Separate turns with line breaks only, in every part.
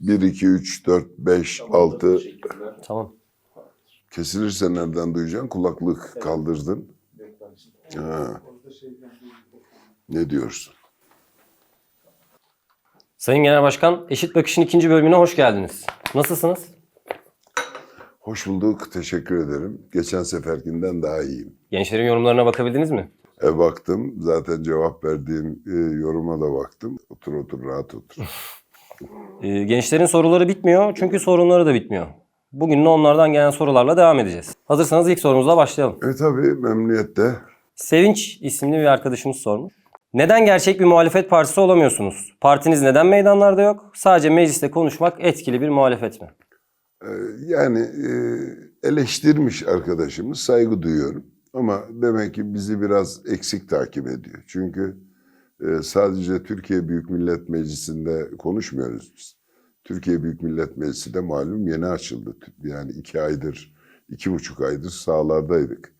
1, 2, 3, 4, 5, 6.
Teşekkürler.
Tamam.
Kesilirse nereden duyacaksın? Kulaklık kaldırdın. Ha. Ne diyorsun?
Sayın Genel Başkan, Eşit Bakış'ın ikinci bölümüne hoş geldiniz. Nasılsınız?
Hoş bulduk. Teşekkür ederim. Geçen seferkinden daha iyiyim.
Gençlerin yorumlarına bakabildiniz mi?
E baktım. Zaten cevap verdiğim e, yoruma da baktım. Otur otur rahat otur.
Ee, gençlerin soruları bitmiyor çünkü sorunları da bitmiyor. Bugün de onlardan gelen sorularla devam edeceğiz. Hazırsanız ilk sorumuzla başlayalım.
E tabii memnuniyetle.
Sevinç isimli bir arkadaşımız sormuş. Neden gerçek bir muhalefet partisi olamıyorsunuz? Partiniz neden meydanlarda yok? Sadece mecliste konuşmak etkili bir muhalefet mi?
E, yani e, eleştirmiş arkadaşımız saygı duyuyorum. Ama demek ki bizi biraz eksik takip ediyor. Çünkü e, sadece Türkiye Büyük Millet Meclisi'nde konuşmuyoruz biz. Türkiye Büyük Millet Meclisi de malum yeni açıldı. Yani iki aydır, iki buçuk aydır sahalardaydık.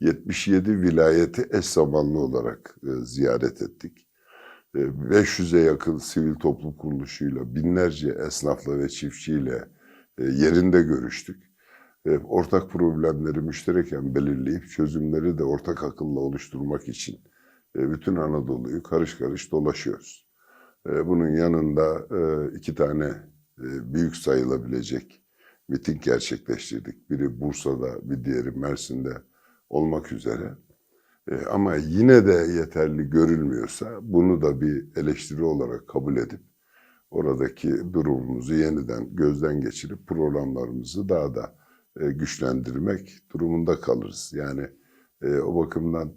77 vilayeti eş zamanlı olarak e, ziyaret ettik. E, 500'e yakın sivil toplum kuruluşuyla, binlerce esnafla ve çiftçiyle e, yerinde görüştük. E, ortak problemleri müştereken belirleyip çözümleri de ortak akılla oluşturmak için bütün Anadolu'yu karış karış dolaşıyoruz. E, Bunun yanında e, iki tane e, büyük sayılabilecek miting gerçekleştirdik. Biri Bursa'da, bir diğeri Mersin'de olmak üzere. E, Ama yine de yeterli görülmüyorsa bunu da bir eleştiri olarak kabul edip oradaki durumumuzu yeniden gözden geçirip programlarımızı daha da e, güçlendirmek durumunda kalırız. Yani e, o bakımdan e,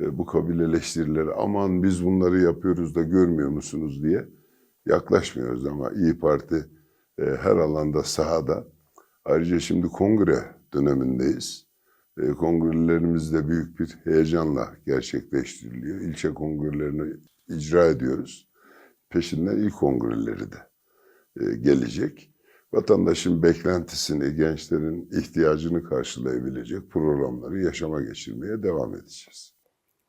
bu kabul eleştirileri aman biz bunları yapıyoruz da görmüyor musunuz diye yaklaşmıyoruz ama İyi Parti e, her alanda sahada. Ayrıca şimdi kongre dönemindeyiz. E, kongrelerimiz de büyük bir heyecanla gerçekleştiriliyor. İlçe kongrelerini icra ediyoruz. Peşinden il kongreleri de e, gelecek. Vatandaşın beklentisini, gençlerin ihtiyacını karşılayabilecek programları yaşama geçirmeye devam edeceğiz.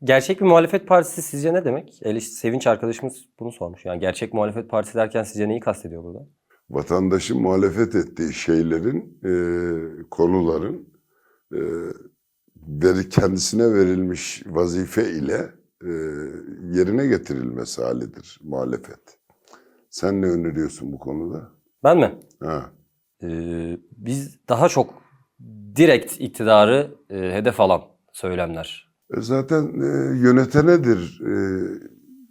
Gerçek bir muhalefet partisi sizce ne demek? Eliş Sevinç arkadaşımız bunu sormuş. Yani gerçek muhalefet partisi derken sizce neyi kastediyor burada?
Vatandaşın muhalefet ettiği şeylerin, e, konuların e, veri, kendisine verilmiş vazife ile e, yerine getirilmesi halidir muhalefet. Sen ne öneriyorsun bu konuda?
Ben mi?
Ha.
Ee, biz daha çok direkt iktidarı e, hedef alan söylemler.
E, Zaten e, yönetenedir e,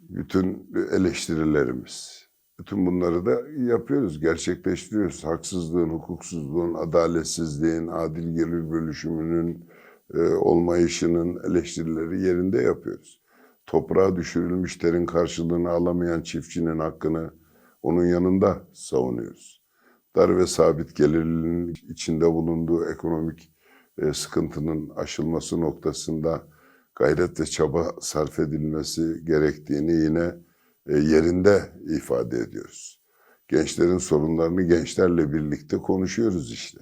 bütün eleştirilerimiz. Bütün bunları da yapıyoruz, gerçekleştiriyoruz. Haksızlığın, hukuksuzluğun, adaletsizliğin, adil gelir bölüşümünün e, olmayışının eleştirileri yerinde yapıyoruz. Toprağa düşürülmüş terin karşılığını alamayan çiftçinin hakkını onun yanında savunuyoruz. Dar ve sabit gelirlinin içinde bulunduğu ekonomik e, sıkıntının aşılması noktasında gayret ve çaba sarf edilmesi gerektiğini yine e, yerinde ifade ediyoruz. Gençlerin sorunlarını gençlerle birlikte konuşuyoruz işte.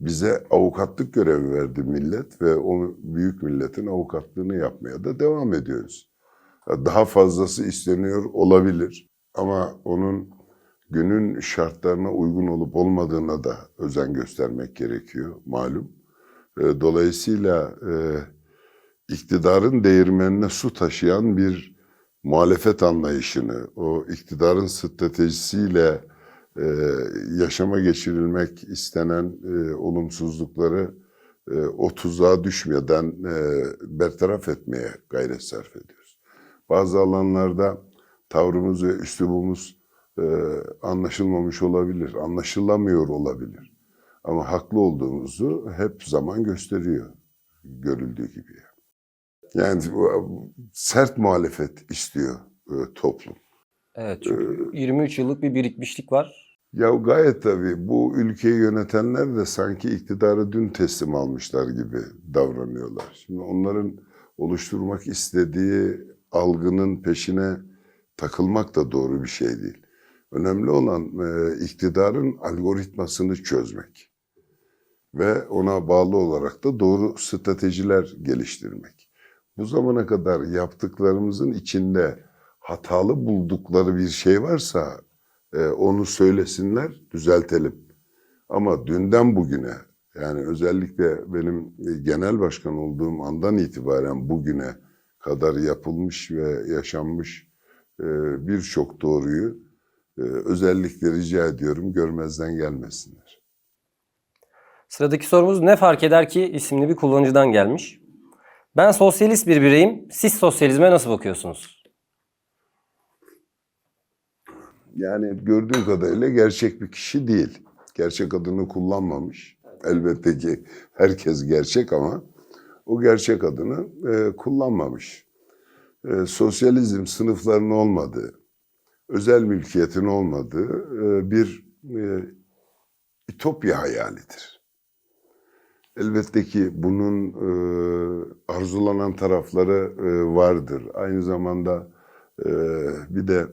Bize avukatlık görevi verdi millet ve o büyük milletin avukatlığını yapmaya da devam ediyoruz. Daha fazlası isteniyor olabilir ama onun günün şartlarına uygun olup olmadığına da özen göstermek gerekiyor malum. E, Dolayısıyla e, iktidarın değirmenine su taşıyan bir muhalefet anlayışını, o iktidarın stratejisiyle e, yaşama geçirilmek istenen e, olumsuzlukları e, o tuzağa düşmeden e, bertaraf etmeye gayret sarf ediyoruz. Bazı alanlarda tavrımız ve üslubumuz e, anlaşılmamış olabilir, anlaşılamıyor olabilir. Ama haklı olduğumuzu hep zaman gösteriyor, görüldüğü gibi. Yani sert muhalefet istiyor e, toplum.
Evet çünkü 23 yıllık bir birikmişlik var.
Ya gayet tabii bu ülkeyi yönetenler de sanki iktidarı dün teslim almışlar gibi davranıyorlar. Şimdi onların oluşturmak istediği algının peşine takılmak da doğru bir şey değil. Önemli olan e, iktidarın algoritmasını çözmek ve ona bağlı olarak da doğru stratejiler geliştirmek. Bu zamana kadar yaptıklarımızın içinde hatalı buldukları bir şey varsa e, onu söylesinler, düzeltelim. Ama dünden bugüne yani özellikle benim e, genel başkan olduğum andan itibaren bugüne kadar yapılmış ve yaşanmış e, birçok doğruyu e, özellikle rica ediyorum görmezden gelmesinler.
Sıradaki sorumuz ne fark eder ki isimli bir kullanıcıdan gelmiş. Ben sosyalist bir bireyim. Siz sosyalizme nasıl bakıyorsunuz?
Yani gördüğüm kadarıyla gerçek bir kişi değil. Gerçek adını kullanmamış. Elbette ki herkes gerçek ama o gerçek adını e, kullanmamış. E, sosyalizm sınıfların olmadığı, özel mülkiyetin olmadığı e, bir e, ütopya hayalidir. Elbette ki bunun e, arzulanan tarafları e, vardır. Aynı zamanda e, bir de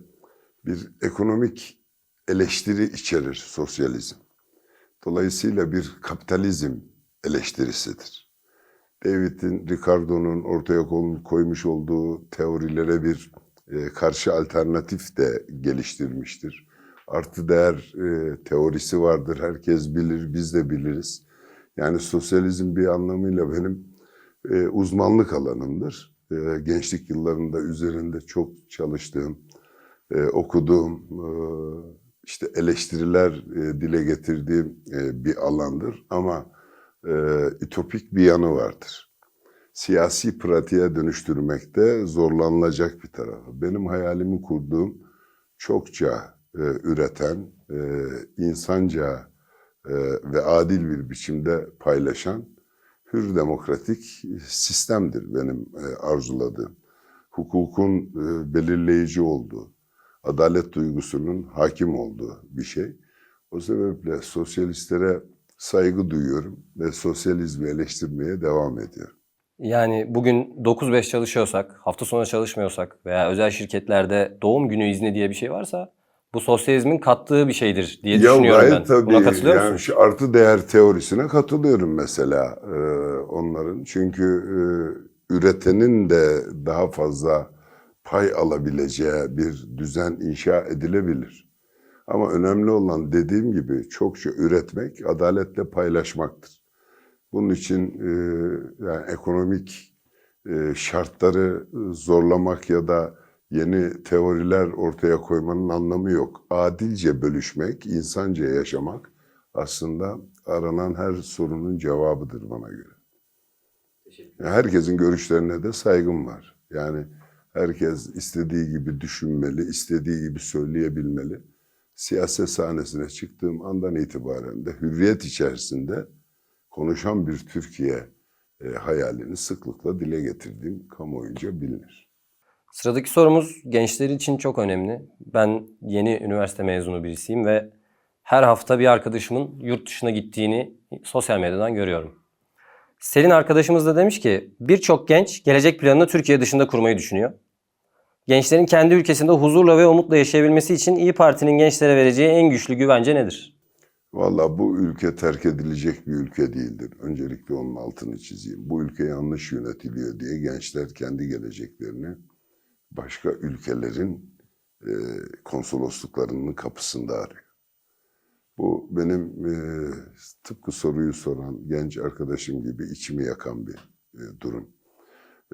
bir ekonomik eleştiri içerir sosyalizm. Dolayısıyla bir kapitalizm eleştirisidir. David'in, Ricardo'nun ortaya koymuş olduğu teorilere bir e, karşı alternatif de geliştirmiştir. Artı değer e, teorisi vardır. Herkes bilir, biz de biliriz. Yani sosyalizm bir anlamıyla benim e, uzmanlık alanımdır. E, gençlik yıllarında üzerinde çok çalıştığım, e, okuduğum, e, işte eleştiriler e, dile getirdiğim e, bir alandır. Ama e, ütopik bir yanı vardır. Siyasi pratiğe dönüştürmekte zorlanılacak bir tarafı. Benim hayalimi kurduğum çokça e, üreten, e, insanca e, ve adil bir biçimde paylaşan hür demokratik sistemdir benim e, arzuladığım. Hukukun e, belirleyici olduğu, adalet duygusunun hakim olduğu bir şey. O sebeple sosyalistlere saygı duyuyorum ve sosyalizmi eleştirmeye devam ediyorum.
Yani bugün 9-5 çalışıyorsak, hafta sonu çalışmıyorsak veya özel şirketlerde doğum günü izni diye bir şey varsa bu sosyalizmin kattığı bir şeydir diye düşünüyorum
gayet
ben.
tabii.
Buna katılıyor
yani
musun?
şu artı değer teorisine katılıyorum mesela e, onların. Çünkü e, üretenin de daha fazla pay alabileceği bir düzen inşa edilebilir. Ama önemli olan dediğim gibi çokça üretmek, adaletle paylaşmaktır. Bunun için e, yani ekonomik e, şartları zorlamak ya da yeni teoriler ortaya koymanın anlamı yok. Adilce bölüşmek, insanca yaşamak aslında aranan her sorunun cevabıdır bana göre. Herkesin görüşlerine de saygım var. Yani herkes istediği gibi düşünmeli, istediği gibi söyleyebilmeli. Siyaset sahnesine çıktığım andan itibaren de hürriyet içerisinde konuşan bir Türkiye e, hayalini sıklıkla dile getirdiğim kamuoyunca bilinir.
Sıradaki sorumuz gençler için çok önemli. Ben yeni üniversite mezunu birisiyim ve her hafta bir arkadaşımın yurt dışına gittiğini sosyal medyadan görüyorum. Selin arkadaşımız da demiş ki birçok genç gelecek planını Türkiye dışında kurmayı düşünüyor. Gençlerin kendi ülkesinde huzurla ve umutla yaşayabilmesi için İyi Parti'nin gençlere vereceği en güçlü güvence nedir?
Valla bu ülke terk edilecek bir ülke değildir. Öncelikle onun altını çizeyim. Bu ülke yanlış yönetiliyor diye gençler kendi geleceklerini başka ülkelerin e, konsolosluklarının kapısında arıyor. Bu benim e, tıpkı soruyu soran genç arkadaşım gibi içimi yakan bir e, durum.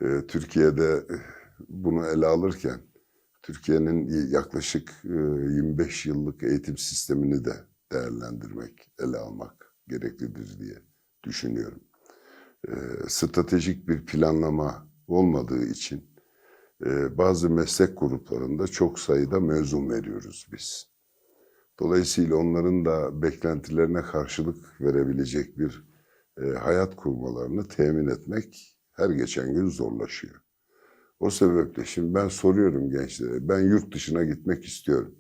E, Türkiye'de e, bunu ele alırken Türkiye'nin yaklaşık e, 25 yıllık eğitim sistemini de değerlendirmek, ele almak gereklidir diye düşünüyorum. E, stratejik bir planlama olmadığı için bazı meslek gruplarında çok sayıda mezun veriyoruz biz. Dolayısıyla onların da beklentilerine karşılık verebilecek bir e, hayat kurmalarını temin etmek her geçen gün zorlaşıyor. O sebeple şimdi ben soruyorum gençlere, ben yurt dışına gitmek istiyorum.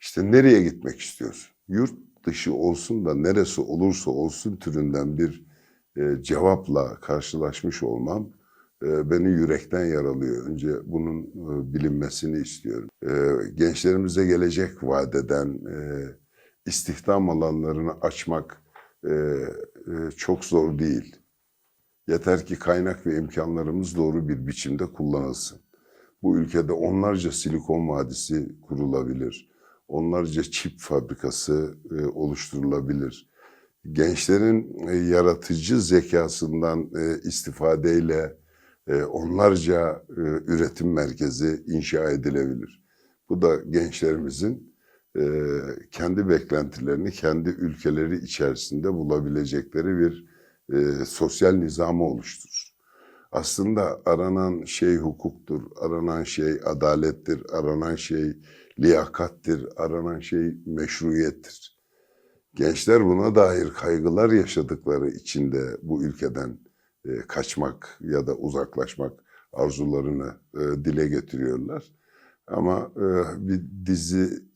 İşte nereye gitmek istiyorsun? Yurt dışı olsun da neresi olursa olsun türünden bir e, cevapla karşılaşmış olmam beni yürekten yaralıyor. Önce bunun e, bilinmesini istiyorum. E, gençlerimize gelecek vadeden e, istihdam alanlarını açmak e, çok zor değil. Yeter ki kaynak ve imkanlarımız doğru bir biçimde kullanılsın. Bu ülkede onlarca silikon vadisi kurulabilir. onlarca çip fabrikası oluşturulabilir. Gençlerin yaratıcı zekasından istifadeyle onlarca e, üretim merkezi inşa edilebilir. Bu da gençlerimizin e, kendi beklentilerini kendi ülkeleri içerisinde bulabilecekleri bir e, sosyal nizamı oluşturur. Aslında aranan şey hukuktur, aranan şey adalettir, aranan şey liyakattir, aranan şey meşruiyettir. Gençler buna dair kaygılar yaşadıkları için de bu ülkeden e, kaçmak ya da uzaklaşmak arzularını e, dile getiriyorlar. Ama e, bir dizi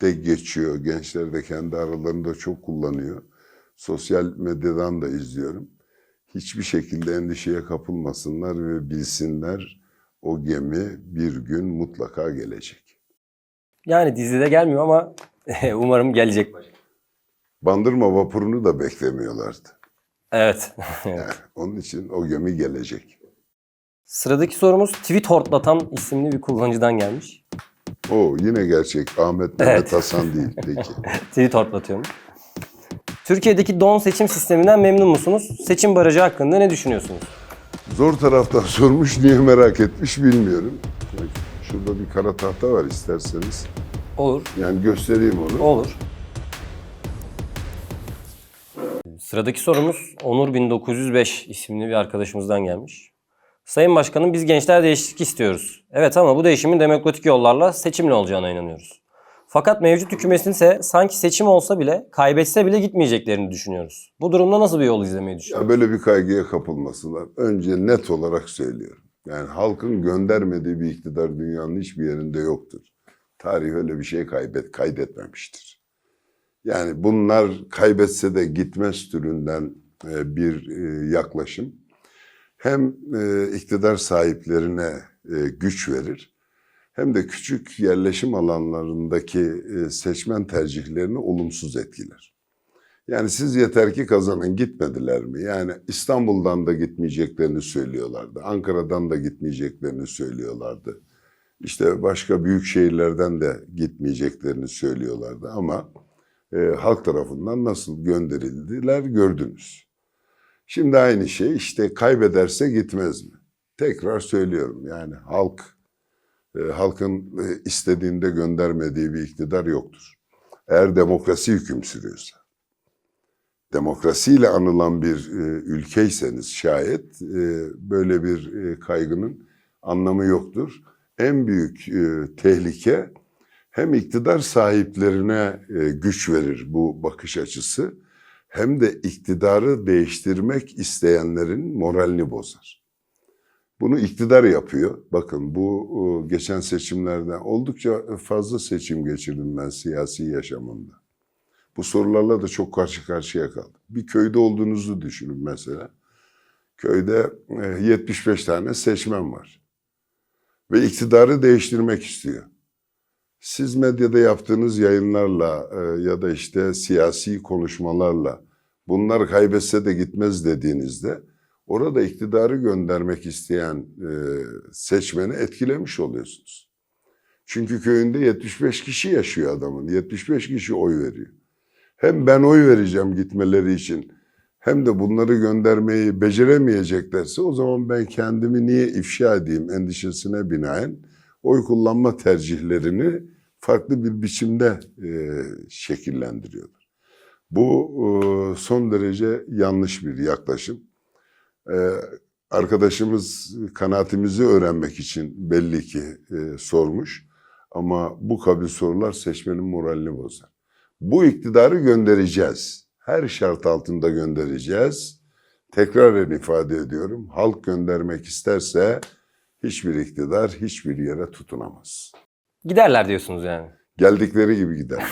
de geçiyor. Gençler de kendi aralarında çok kullanıyor. Sosyal medyadan da izliyorum. Hiçbir şekilde endişeye kapılmasınlar ve bilsinler o gemi bir gün mutlaka gelecek.
Yani dizide gelmiyor ama umarım gelecek.
Bandırma vapurunu da beklemiyorlardı.
Evet.
Yani onun için o gemi gelecek.
Sıradaki sorumuz tweet hortlatan isimli bir kullanıcıdan gelmiş.
O yine gerçek. Ahmet Mehmet
Evet.
Hasan değil peki.
Tweet hortlatıyormuş. Türkiye'deki don seçim sisteminden memnun musunuz? Seçim barajı hakkında ne düşünüyorsunuz?
Zor taraftan sormuş niye merak etmiş bilmiyorum. Bak, Şurada bir kara tahta var isterseniz.
Olur.
Yani göstereyim onu.
Olur. Sıradaki sorumuz Onur 1905 isimli bir arkadaşımızdan gelmiş. Sayın Başkanım biz gençler değişiklik istiyoruz. Evet ama bu değişimin demokratik yollarla seçimle olacağına inanıyoruz. Fakat mevcut hükümetin ise sanki seçim olsa bile kaybetse bile gitmeyeceklerini düşünüyoruz. Bu durumda nasıl bir yol izlemeyi düşünüyoruz?
Ya böyle bir kaygıya kapılmasınlar. Önce net olarak söylüyorum. Yani halkın göndermediği bir iktidar dünyanın hiçbir yerinde yoktur. Tarih öyle bir şey kaybet, kaydetmemiştir. Yani bunlar kaybetse de gitmez türünden e, bir e, yaklaşım hem e, iktidar sahiplerine güç verir hem de küçük yerleşim alanlarındaki seçmen tercihlerini olumsuz etkiler. Yani siz yeter ki kazanın gitmediler mi? Yani İstanbul'dan da gitmeyeceklerini söylüyorlardı. Ankara'dan da gitmeyeceklerini söylüyorlardı. İşte başka büyük şehirlerden de gitmeyeceklerini söylüyorlardı ama e, halk tarafından nasıl gönderildiler gördünüz. Şimdi aynı şey işte kaybederse gitmez mi? Tekrar söylüyorum yani halk e, halkın e, istediğinde göndermediği bir iktidar yoktur. Eğer demokrasi hüküm sürüyorsa demokrasiyle anılan bir e, ülkeyseniz şayet e, böyle bir e, kaygının anlamı yoktur. En büyük e, tehlike hem iktidar sahiplerine e, güç verir bu bakış açısı hem de iktidarı değiştirmek isteyenlerin moralini bozar. Bunu iktidar yapıyor. Bakın bu e, geçen seçimlerden oldukça fazla seçim geçirdim ben siyasi yaşamımda. Bu sorularla da çok karşı karşıya kaldım. Bir köyde olduğunuzu düşünün mesela. Köyde e, 75 tane seçmen var. Ve iktidarı değiştirmek istiyor. Siz medyada yaptığınız yayınlarla e, ya da işte siyasi konuşmalarla bunlar kaybetse de gitmez dediğinizde orada iktidarı göndermek isteyen e, seçmeni etkilemiş oluyorsunuz. Çünkü köyünde 75 kişi yaşıyor adamın. 75 kişi oy veriyor. Hem ben oy vereceğim gitmeleri için hem de bunları göndermeyi beceremeyeceklerse o zaman ben kendimi niye ifşa edeyim endişesine binaen oy kullanma tercihlerini farklı bir biçimde e, şekillendiriyorlar. Bu e, son derece yanlış bir yaklaşım. E, arkadaşımız kanaatimizi öğrenmek için belli ki e, sormuş ama bu kabil sorular seçmenin moralini bozar. Bu iktidarı göndereceğiz. Her şart altında göndereceğiz. Tekraren ifade ediyorum. Halk göndermek isterse hiçbir iktidar hiçbir yere tutunamaz.
Giderler diyorsunuz yani.
Geldikleri gibi gider.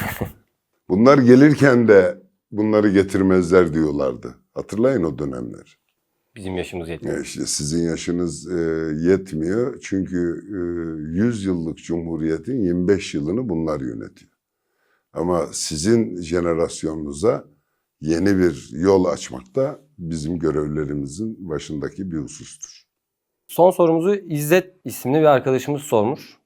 Bunlar gelirken de bunları getirmezler diyorlardı. Hatırlayın o dönemler.
Bizim yaşımız yetmiyor.
Ya işte sizin yaşınız e, yetmiyor. Çünkü e, 100 yıllık cumhuriyetin 25 yılını bunlar yönetiyor. Ama sizin jenerasyonunuza yeni bir yol açmak da bizim görevlerimizin başındaki bir husustur.
Son sorumuzu İzzet isimli bir arkadaşımız sormuş.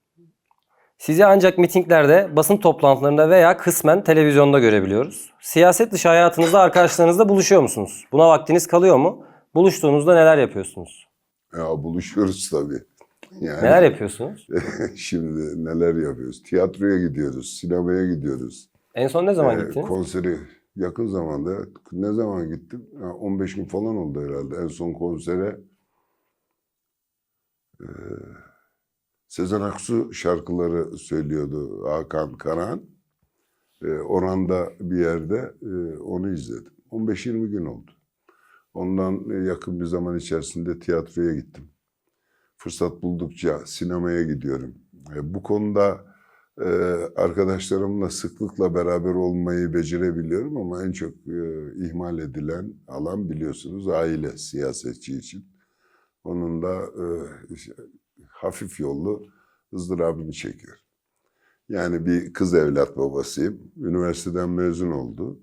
Sizi ancak mitinglerde, basın toplantılarında veya kısmen televizyonda görebiliyoruz. Siyaset dışı hayatınızda arkadaşlarınızla buluşuyor musunuz? Buna vaktiniz kalıyor mu? Buluştuğunuzda neler yapıyorsunuz?
Ya buluşuyoruz tabii. Yani
Neler yapıyorsunuz?
şimdi neler yapıyoruz? Tiyatroya gidiyoruz, sinemaya gidiyoruz.
En son ne zaman
Ee,
gittiniz?
Konseri yakın zamanda. Ne zaman gittim? Ha, 15 gün falan oldu herhalde. En son konsere Sezen Aksu şarkıları söylüyordu Hakan Karahan. E, Oran'da bir yerde e, onu izledim. 15-20 gün oldu. Ondan e, yakın bir zaman içerisinde tiyatroya gittim. Fırsat buldukça sinemaya gidiyorum. Bu konuda arkadaşlarımla sıklıkla beraber olmayı becerebiliyorum ama en çok ihmal edilen alan biliyorsunuz aile siyasetçi için. Onun da e, hafif yollu ızdırabını çekiyor. Yani bir kız evlat babasıyım. Üniversiteden mezun oldu.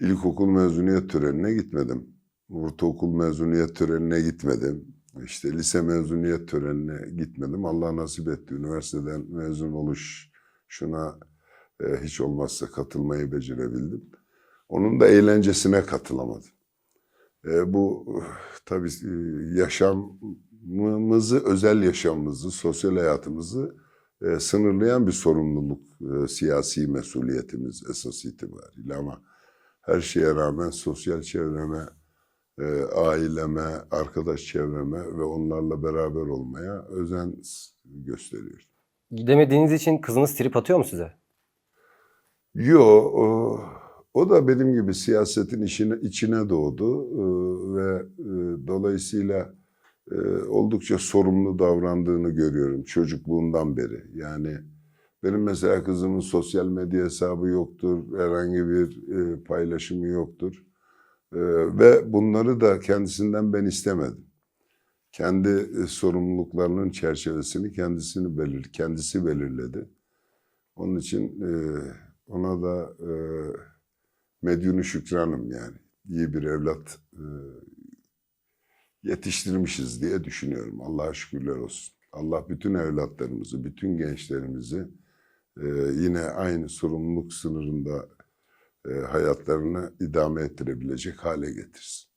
İlkokul mezuniyet törenine gitmedim. Ortaokul mezuniyet törenine gitmedim. İşte lise mezuniyet törenine gitmedim. Allah nasip etti. Üniversiteden mezun oluş şuna e, hiç olmazsa katılmayı becerebildim. Onun da eğlencesine katılamadım. E, bu uh, tabii e, yaşamımızı, özel yaşamımızı, sosyal hayatımızı e, sınırlayan bir sorumluluk e, siyasi mesuliyetimiz esas itibariyle ama her şeye rağmen sosyal çevreme, e, aileme, arkadaş çevreme ve onlarla beraber olmaya özen gösteriyor.
Gidemediğiniz için kızınız trip atıyor mu size?
Yo, o, o da benim gibi siyasetin içine, içine doğdu e, ve e, dolayısıyla e, oldukça sorumlu davrandığını görüyorum çocukluğundan beri. Yani benim mesela kızımın sosyal medya hesabı yoktur, herhangi bir e, paylaşımı yoktur. E, ve bunları da kendisinden ben istemedim. Kendi e, sorumluluklarının çerçevesini kendisini belir, kendisi belirledi. Onun için e, ona da e, medyunu şükranım yani. İyi bir evlat e, yetiştirmişiz diye düşünüyorum. Allah'a şükürler olsun. Allah bütün evlatlarımızı, bütün gençlerimizi e, yine aynı sorumluluk sınırında e, hayatlarını idame ettirebilecek hale getirsin.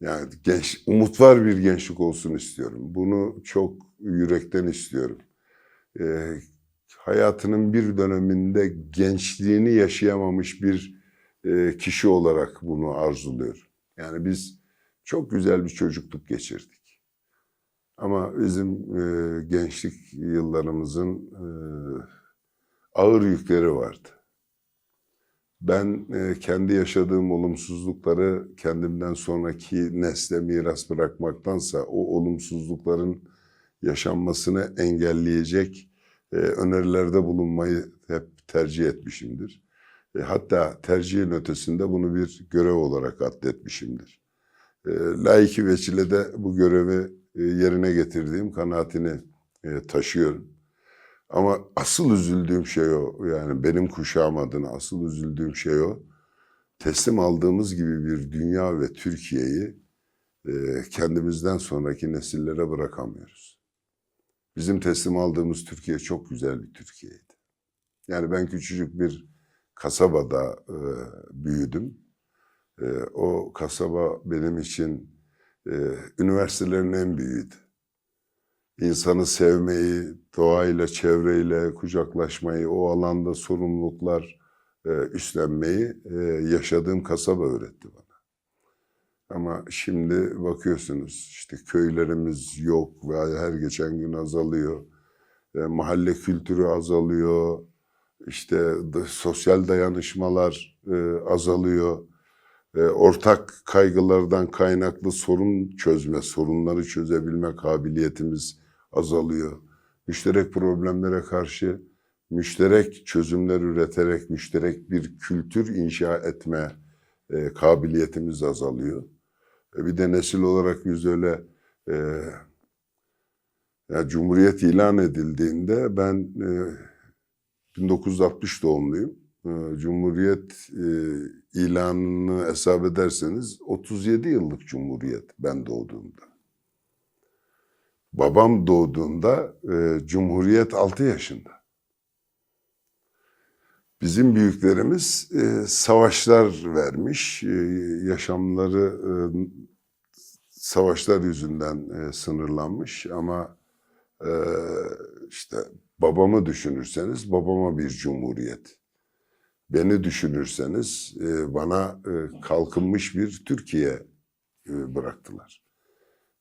Yani genç, umut var bir gençlik olsun istiyorum. Bunu çok yürekten istiyorum. E, hayatının bir döneminde gençliğini yaşayamamış bir kişi olarak bunu arzuluyor. Yani biz çok güzel bir çocukluk geçirdik. Ama bizim e, gençlik yıllarımızın e, ağır yükleri vardı. Ben e, kendi yaşadığım olumsuzlukları kendimden sonraki nesle miras bırakmaktansa o olumsuzlukların yaşanmasını engelleyecek e, önerilerde bulunmayı hep tercih etmişimdir. E, hatta tercihin ötesinde bunu bir görev olarak addetmişimdir. E, layık veçile bu görevi e, yerine getirdiğim kanaatini e, taşıyorum. Ama asıl üzüldüğüm şey o. Yani benim kuşağım adına asıl üzüldüğüm şey o. Teslim aldığımız gibi bir dünya ve Türkiye'yi e, kendimizden sonraki nesillere bırakamıyoruz. Bizim teslim aldığımız Türkiye çok güzel bir Türkiye'ydi. Yani ben küçücük bir kasabada e, büyüdüm. E, o kasaba benim için e, üniversitelerin en büyüğüydü. İnsanı sevmeyi, doğayla, çevreyle kucaklaşmayı, o alanda sorumluluklar e, üstlenmeyi e, yaşadığım kasaba öğretti bana. Ama şimdi bakıyorsunuz işte köylerimiz yok ve her geçen gün azalıyor. E, mahalle kültürü azalıyor. İşte sosyal dayanışmalar e, azalıyor. E, ortak kaygılardan kaynaklı sorun çözme, sorunları çözebilme kabiliyetimiz azalıyor. Müşterek problemlere karşı müşterek çözümler üreterek müşterek bir kültür inşa etme e, kabiliyetimiz azalıyor. Bir de nesil olarak biz öyle ya Cumhuriyet ilan edildiğinde ben 1960 doğumluyum. E, Cumhuriyet e, ilanını hesap ederseniz 37 yıllık Cumhuriyet ben doğduğumda. Babam doğduğunda e, Cumhuriyet 6 yaşında. Bizim büyüklerimiz e, savaşlar vermiş, yaşamları savaşlar yüzünden sınırlanmış ama e, işte babamı düşünürseniz babama bir cumhuriyet. Beni düşünürseniz e, bana e, kalkınmış bir Türkiye e, bıraktılar.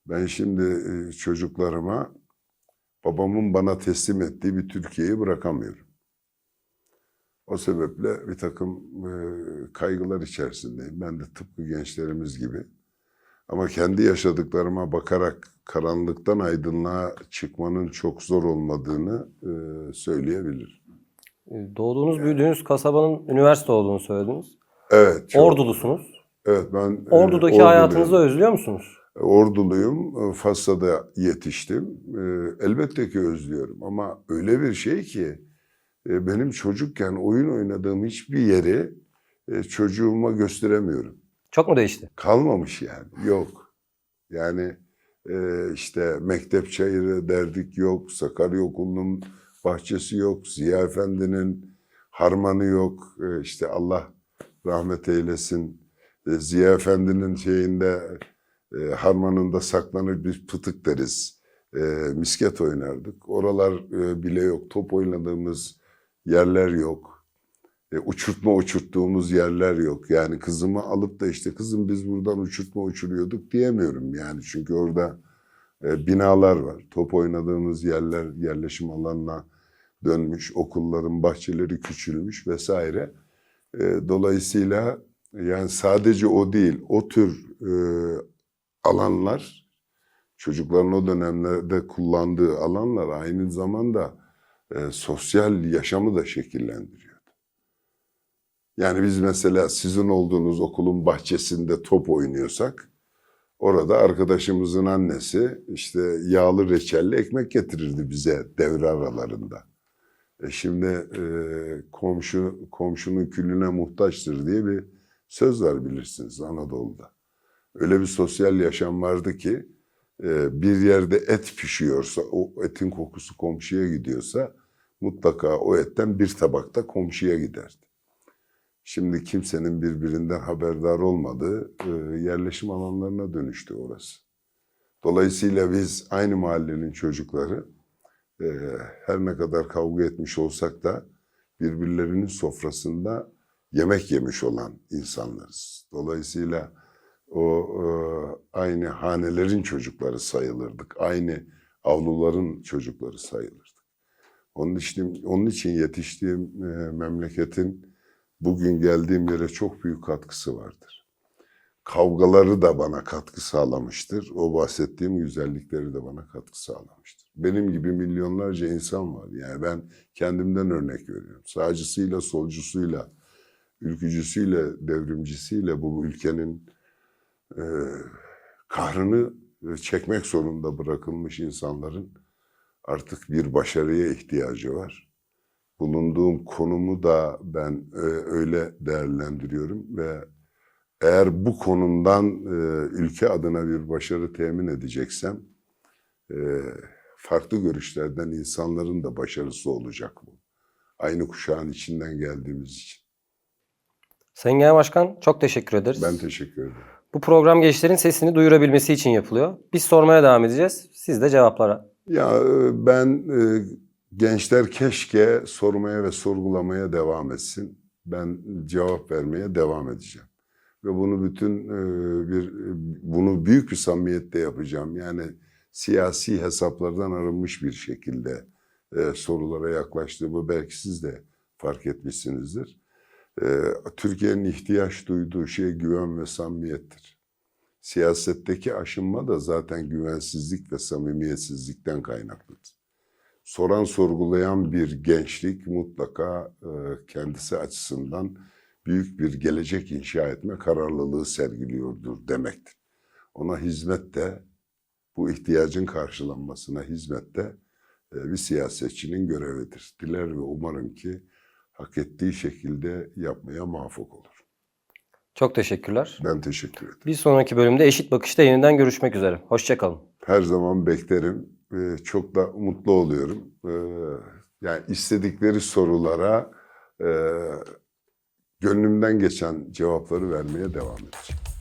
Ben şimdi çocuklarıma babamın bana teslim ettiği bir Türkiye'yi bırakamıyorum. O sebeple bir takım kaygılar içerisindeyim. Ben de tıpkı gençlerimiz gibi. Ama kendi yaşadıklarıma bakarak karanlıktan aydınlığa çıkmanın çok zor olmadığını e, söyleyebilirim.
Doğduğunuz, büyüdüğünüz kasabanın üniversite olduğunu söylediniz.
Evet. çok-
Ordulusunuz.
Evet ben e,
Ordudaki
Orduluyum.
hayatınızı özlüyor musunuz?
Orduluyum. Fas'ta da yetiştim. E, Elbette ki özlüyorum ama öyle bir şey ki e, benim çocukken oyun oynadığım hiçbir yeri e, çocuğuma gösteremiyorum.
Çok mu değişti?
Kalmamış yani. Yok. Yani e, işte mektep çayırı derdik yok. Sakarya Okulu'nun bahçesi yok. Ziya Efendi'nin harmanı yok. E, işte Allah rahmet eylesin. E, Ziya Efendi'nin şeyinde e, harmanında saklanır bir pıtık deriz. E, misket oynardık. Oralar e, bile yok. Top oynadığımız yerler yok. E, uçurtma uçurttuğumuz yerler yok. Yani kızımı alıp da işte kızım biz buradan uçurtma uçuruyorduk diyemiyorum yani. Çünkü orada e, binalar var. Top oynadığımız yerler yerleşim alanına dönmüş. Okulların bahçeleri küçülmüş vesaire. E, dolayısıyla yani sadece o değil, o tür alanlar çocukların o dönemlerde kullandığı alanlar aynı zamanda sosyal yaşamı da şekillendiriyor. Yani biz mesela sizin olduğunuz okulun bahçesinde top oynuyorsak orada arkadaşımızın annesi işte yağlı reçelli ekmek getirirdi bize devre aralarında. E şimdi e, komşu komşunun külüne muhtaçtır diye bir söz var bilirsiniz Anadolu'da. Öyle bir sosyal yaşam vardı ki e, bir yerde et pişiyorsa o etin kokusu komşuya gidiyorsa mutlaka o etten bir tabakta komşuya giderdi. Şimdi kimsenin birbirinden haberdar olmadığı e, yerleşim alanlarına dönüştü orası. Dolayısıyla biz aynı mahallenin çocukları e, her ne kadar kavga etmiş olsak da birbirlerinin sofrasında yemek yemiş olan insanlarız. Dolayısıyla o e, aynı hanelerin çocukları sayılırdık. Aynı avluların çocukları sayılırdık. Onun için, onun için yetiştiğim e, memleketin bugün geldiğim yere çok büyük katkısı vardır. Kavgaları da bana katkı sağlamıştır. O bahsettiğim güzellikleri de bana katkı sağlamıştır. Benim gibi milyonlarca insan var. Yani ben kendimden örnek veriyorum. Sağcısıyla, solcusuyla, ülkücüsüyle, devrimcisiyle bu ülkenin e, kahrını çekmek zorunda bırakılmış insanların artık bir başarıya ihtiyacı var. Bulunduğum konumu da ben e, öyle değerlendiriyorum ve eğer bu konumdan e, ülke adına bir başarı temin edeceksem e, farklı görüşlerden insanların da başarısı olacak bu. Aynı kuşağın içinden geldiğimiz için.
Sayın Genel Başkan çok teşekkür ederiz.
Ben teşekkür ederim.
Bu program gençlerin sesini duyurabilmesi için yapılıyor. Biz sormaya devam edeceğiz. Siz de cevaplara.
Ya ben gençler keşke sormaya ve sorgulamaya devam etsin. Ben cevap vermeye devam edeceğim. Ve bunu bütün e, bir bunu büyük bir samimiyetle yapacağım. Yani siyasi hesaplardan arınmış bir şekilde e, sorulara yaklaştığımı belki siz de fark etmişsinizdir. E, Türkiye'nin ihtiyaç duyduğu şey güven ve samimiyettir. Siyasetteki aşınma da zaten güvensizlik ve samimiyetsizlikten kaynaklıdır. Soran sorgulayan bir gençlik mutlaka e, kendisi açısından büyük bir gelecek inşa etme kararlılığı sergiliyordur demektir. Ona hizmet de bu ihtiyacın karşılanmasına hizmet de e, bir siyasetçinin görevidir. Diler ve umarım ki hak ettiği şekilde yapmaya muvaffak olur.
Çok teşekkürler.
Ben teşekkür ederim.
Bir sonraki bölümde Eşit Bakış'ta yeniden görüşmek üzere. Hoşçakalın.
Her zaman beklerim. E, çok da mutlu oluyorum. E, yani istedikleri sorulara e, gönlümden geçen cevapları vermeye devam edeceğim.